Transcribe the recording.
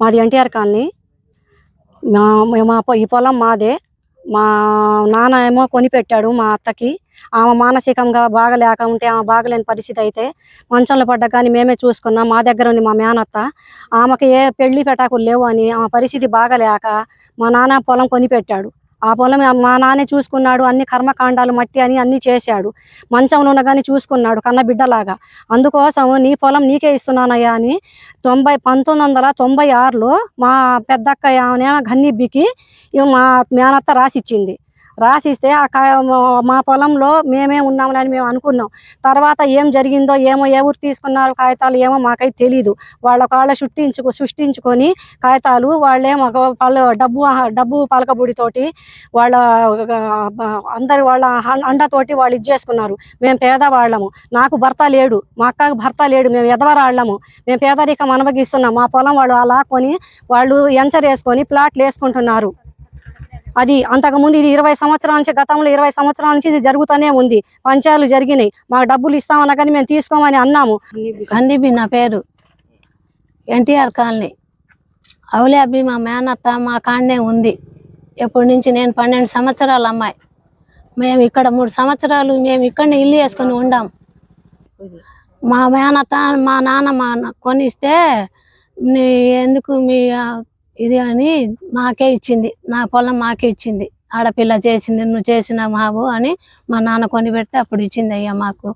మాది ఎన్టీఆర్ కాలనీ. మా మా పొ- ఈ పొలం మాదే. మా నాన్న ఏమో కొనిపెట్టాడు మా అత్తకి. ఆమె మానసికంగా బాగలేక ఉంటే ఆమె బాగలేని పరిస్థితి అయితే మంచంలో పడ్డా కానీ మేమే చూసుకున్నాం. మా దగ్గర ఉంది మా మేనత్త. ఆమెకి ఏ పెళ్ళి పెటాకులు లేవు అని ఆమె పరిస్థితి బాగలేక మా నాన్న పొలం కొనిపెట్టాడు. ఆ పొలం మా నాన్నే చూసుకున్నాడు అన్ని కర్మకాండాలు మట్టి అని అన్ని చేశాడు. మంచంలో ఉన్న కానీ చూసుకున్నాడు కన్న బిడ్డలాగా. అందుకోసం నీ పొలం నీకే ఇస్తున్నానయ్యా అని తొంభై పంతొమ్మిది వందల తొంభై ఆరులో మా పెద్దక్క ఆమె గన్నిబ్బికి మా మేనత్త రాసిచ్చింది. రాసిస్తే ఆ కా మా పొలంలో మేమే ఉన్నాంలే అని మేము అనుకున్నాం. తర్వాత ఏం జరిగిందో ఏమో ఎవరు తీసుకున్నారు కాగితాలు ఏమో మాకైతే తెలీదు. వాళ్ళ కాళ్ళ సృష్టించుకు సృష్టించుకొని కాగితాలు వాళ్ళేమో వాళ్ళు డబ్బు డబ్బు పలకబుడితోటి వాళ్ళ అందరి వాళ్ళ అండతోటి వాళ్ళు ఇది చేసుకున్నారు. మేము పేదవాళ్ళము. నాకు భర్త లేడు. మా అక్కకు భర్త లేడు. మేము ఎదవరాళ్ళము. మేము పేదరికం అనుభవిస్తున్నాం. మా పొలం వాళ్ళు అలా కొని వాళ్ళు ఎంచరేసుకొని ప్లాట్లు వేసుకుంటున్నారు. అది అంతకుముందు ఇది ఇరవై సంవత్సరాల నుంచి గతంలో ఇరవై సంవత్సరాల నుంచి ఇది జరుగుతూనే ఉంది. పంచాయలు జరిగినాయి. మాకు డబ్బులు ఇస్తామన్నా కానీ మేము తీసుకోమని అన్నాము. గండిబి నా పేరు. ఎన్టీఆర్ కాలనీ. అవులే అబ్బి మా మేనత్త మా కాడనే ఉంది. ఎప్పటి నుంచి నేను పన్నెండు సంవత్సరాల అమ్మాయి. మేము ఇక్కడ మూడు సంవత్సరాలు మేము ఇక్కడనే ఇల్లు వేసుకొని ఉండాం. మా మేనత్త మా నాన్న మా కొని కొనిస్తే నీ ఎందుకు మీ ఇది అని మాకే ఇచ్చింది. నా పొలం మాకే ఇచ్చింది. ఆడపిల్ల చేసింది నువ్వు చేసిన మావు అని మా నాన్న కొని పెడితే అప్పుడు ఇచ్చింది అయ్యా మాకు.